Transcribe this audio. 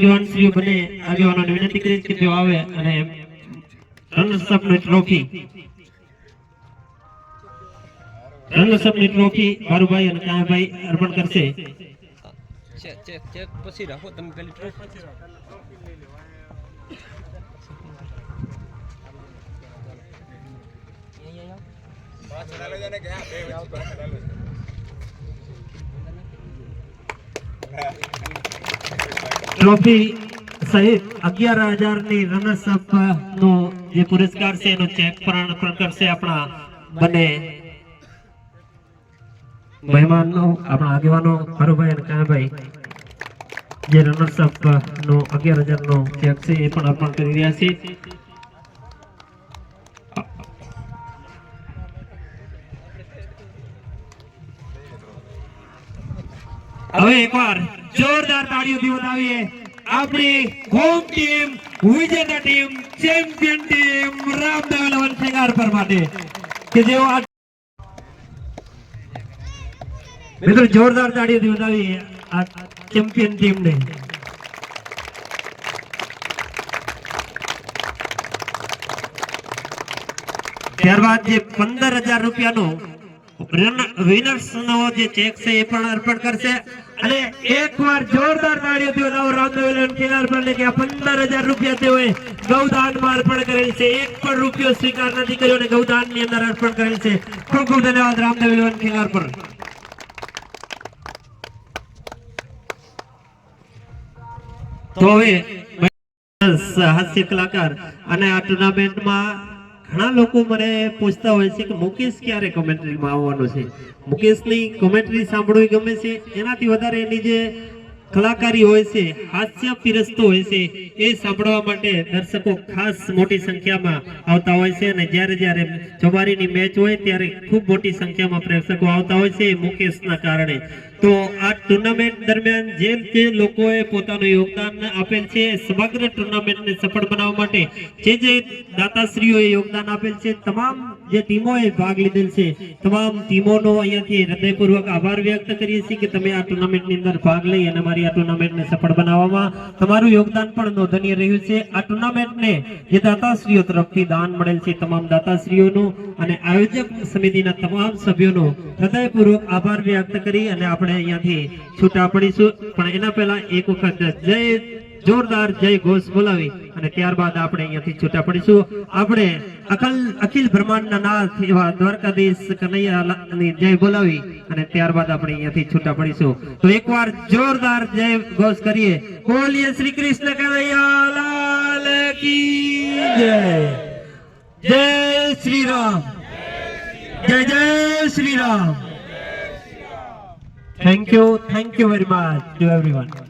આગેવાન શ્રીઓ બને આગેવાનોને વિનંતી કરીશ કે તેઓ આવે અને રનર્સ અપની ટ્રોફી રનર્સ અપની ટ્રોફી ભારુભાઈ અને કાયાભાઈ અર્પણ કરશે. ચેક પછી રાખો, તમે ટ્રોફી સહિત અગિયાર હજારની રનર્સ અપ નો જે પુરસ્કાર છે, એનો ચેક પણ કરશે આપણા બંને મહેમાનો, આપણા આગેવાનો હરુભાઈ અને કાયાભાઈ જે રનર્સ અપ નો અગિયાર હજાર નો ચેક છે, એ પણ અર્પણ કરી રહ્યા છે. હવે એકવાર જોરદાર તાળીઓથી બતાવીએ આપણી હોમ ટીમ વિજેતા team champion team Ramdev eleven Khegar પર માટે. કે જેઓ આ મિત્રો, જોરદાર તાળીઓથી બતાવીએ આ ચેમ્પિયન ટીમને ત્યારબાદ જે પંદર હજાર રૂપિયાનો વિનર્સ નો જે ચેક છે એ પણ અર્પણ કરશે. અને એકવાર જોરદાર તાળીઓથી થયો, નવ રામદેવલન કિનાર પર કે આ પંદર રૂપિયા તેઓએ ગૌદાનમાં અર્પણ કરેલ છે. એક પણ રૂપિયો સ્વીકાર નથી કર્યો અને ગૌદાનની અંદર અર્પણ કરેલ છે. ખૂબ ખૂબ ધન્યવાદ રામદેવલન કિનાર પર. તો હવે હાસ્ય કલાકાર અને આ ટુર્નામેન્ટમાં ઘણા લોકો મને પૂછતા હોય છે કે મુકેશ ક્યારે કોમેન્ટ્રીમાં આવવાનો છે? મુકેશની કોમેન્ટ્રી સાંભળવી ગમે છે? એનાથી વધારે એની જે કલાકારી હોય છે હાસ્ય પીરસતો હોય છે, એ સાંભળવા માટે દર્શકો ખાસ મોટી સંખ્યામાં આવતા હોય છે અને જ્યારે જ્યારે ચોબારીની મેચ હોય ત્યારે ખૂબ મોટી સંખ્યામાં પ્રેક્ષકો આવતા હોય છે મુકેશના કારણે. તો આ ટુર્નામેન્ટ દરમિયાન જે જે લોકોએ પોતાનું યોગદાન આપેલ છે, સમગ્ર ટુર્નામેન્ટને સફળ બનાવવા માટે જે જે દાતાશ્રીઓએ યોગદાન આપેલ છે, તમામ જે ટીમોએ ભાગ લીધેલ છે, તમામ ટીમોનો અહીંયાથી હૃદયપૂર્વક આભાર વ્યક્ત કરીએ છીએ કે તમે આ ટુર્નામેન્ટની અંદર ભાગ લઈ અને મારી આ ટુર્નામેન્ટને સફળ બનાવવામાં તમારું યોગદાન પણ નોંધનીય રહ્યું છે. આ ટુર્નામેન્ટને જે દાતાશ્રીઓ તરફથી દાન મળેલ છે, તમામ દાતાશ્રીઓનું અને આયોજક સમિતિના તમામ સભ્યોનો હૃદયપૂર્વક આભાર વ્યક્ત કરી અને આપણે અહીંયાથી છૂટા પડીશું. પણ એના પહેલા એક વખત જય જોરદાર જય ઘોષ બોલાવી અને ત્યારબાદ આપણે અહીંયાથી છૂટા પડીશું. આપણે અકલ અખિલ બ્રહ્માંડના નાથ એવા દ્વારકાધીશ કનૈયાની જય બોલાવી અને ત્યારબાદ આપણે અહીંયાથી છૂટા પડીશું. તો એકવાર જોરદાર જય ઘોષ કરીએ. બોલીએ શ્રી કૃષ્ણ કનૈયા લાલ કી જય. જય શ્રી રામ. જય જય Sri Ram. Thank you. Thank you very much to everyone.